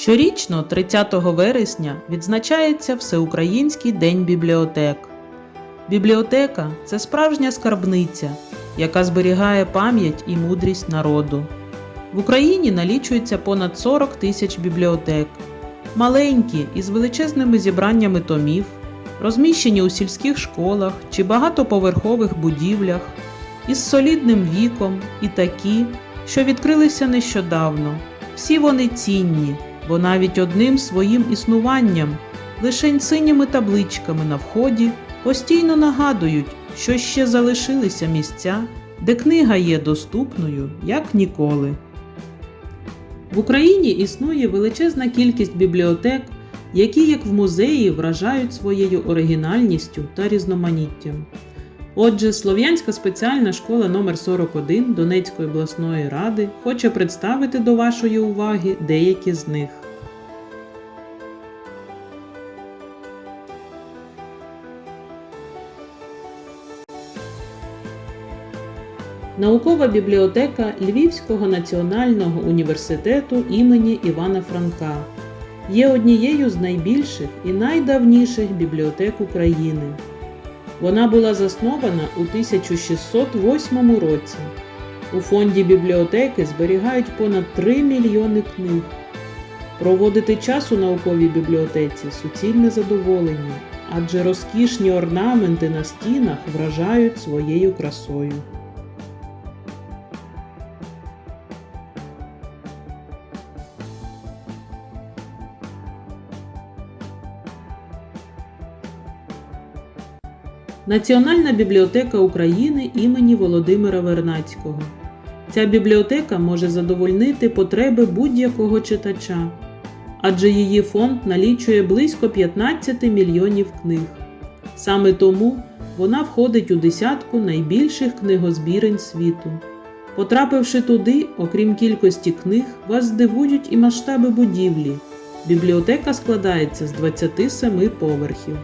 Щорічно, 30 вересня, відзначається Всеукраїнський день бібліотек. Бібліотека це справжня скарбниця, яка зберігає пам'ять і мудрість народу. В Україні налічується понад 40 тисяч бібліотек, маленькі із величезними зібраннями томів, розміщені у сільських школах чи багатоповерхових будівлях, із солідним віком і такі, що відкрилися нещодавно. Всі вони цінні, бо навіть одним своїм існуванням, лишень синіми табличками на вході, постійно нагадують, що ще залишилися місця, де книга є доступною як ніколи. В Україні існує величезна кількість бібліотек, які, як в музеї, вражають своєю оригінальністю та різноманіттям. Отже, Слов'янська спеціальна школа номер 41 Донецької обласної ради хоче представити до вашої уваги деякі з них. Наукова бібліотека Львівського національного університету імені Івана Франка є однією з найбільших і найдавніших бібліотек України. Вона була заснована у 1608 році. У фонді бібліотеки зберігають понад 3 мільйони книг. Проводити час у науковій бібліотеці суцільне задоволення, адже розкішні орнаменти на стінах вражають своєю красою. Національна бібліотека України імені Володимира Вернацького. Ця бібліотека може задовольнити потреби будь-якого читача, адже її фонд налічує близько 15 мільйонів книг. Саме тому вона входить у десятку найбільших книгозбірень світу. Потрапивши туди, окрім кількості книг, вас здивують і масштаби будівлі. Бібліотека складається з 27 поверхів.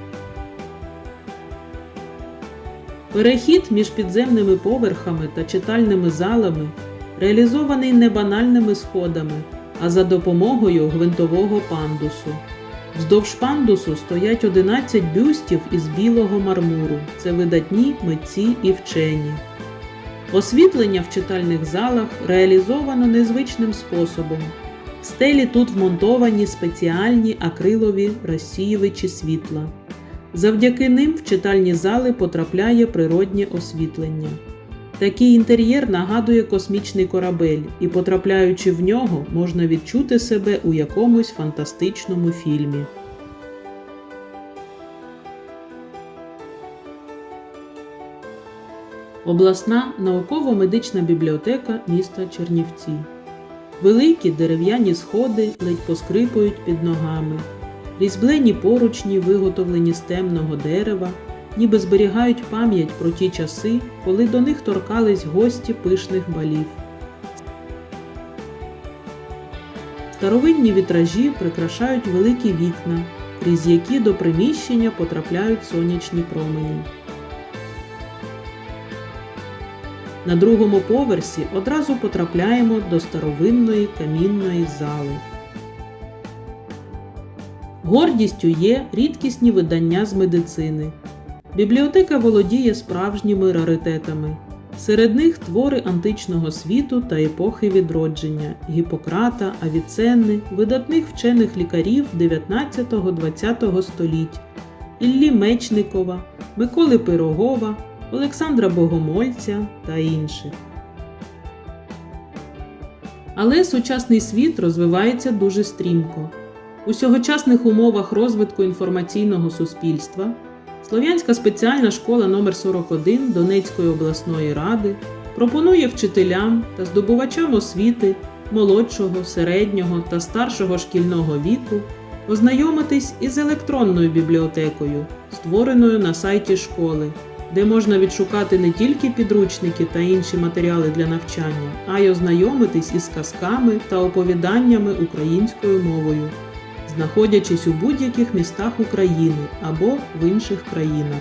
Перехід між підземними поверхами та читальними залами реалізований не банальними сходами, а за допомогою гвинтового пандусу. Вздовж пандусу стоять 11 бюстів із білого мармуру. Це видатні митці і вчені. Освітлення в читальних залах реалізовано незвичним способом. В стелі тут вмонтовані спеціальні акрилові розсіювачі світла. Завдяки ним в читальні зали потрапляє природнє освітлення. Такий інтер'єр нагадує космічний корабель, і, потрапляючи в нього, можна відчути себе у якомусь фантастичному фільмі. Обласна науково-медична бібліотека міста Чернівці. Великі дерев'яні сходи ледь поскрипують під ногами. Різьблені поручні, виготовлені з темного дерева, ніби зберігають пам'ять про ті часи, коли до них торкались гості пишних балів. Старовинні вітражі прикрашають великі вікна, крізь які до приміщення потрапляють сонячні промені. На другому поверсі одразу потрапляємо до старовинної камінної зали. Гордістю є рідкісні видання з медицини. Бібліотека володіє справжніми раритетами. Серед них твори античного світу та епохи відродження Гіппократа, Авіценни, видатних вчених лікарів 19-20 століть, Іллі Мечникова, Миколи Пирогова, Олександра Богомольця та інших. Але сучасний світ розвивається дуже стрімко. У сьогочасних умовах розвитку інформаційного суспільства Слов'янська спеціальна школа номер 41 Донецької обласної ради пропонує вчителям та здобувачам освіти молодшого, середнього та старшого шкільного віку ознайомитись із електронною бібліотекою, створеною на сайті школи, де можна відшукати не тільки підручники та інші матеріали для навчання, а й ознайомитись із казками та оповіданнями українською мовою знаходячись у будь-яких містах України або в інших країнах.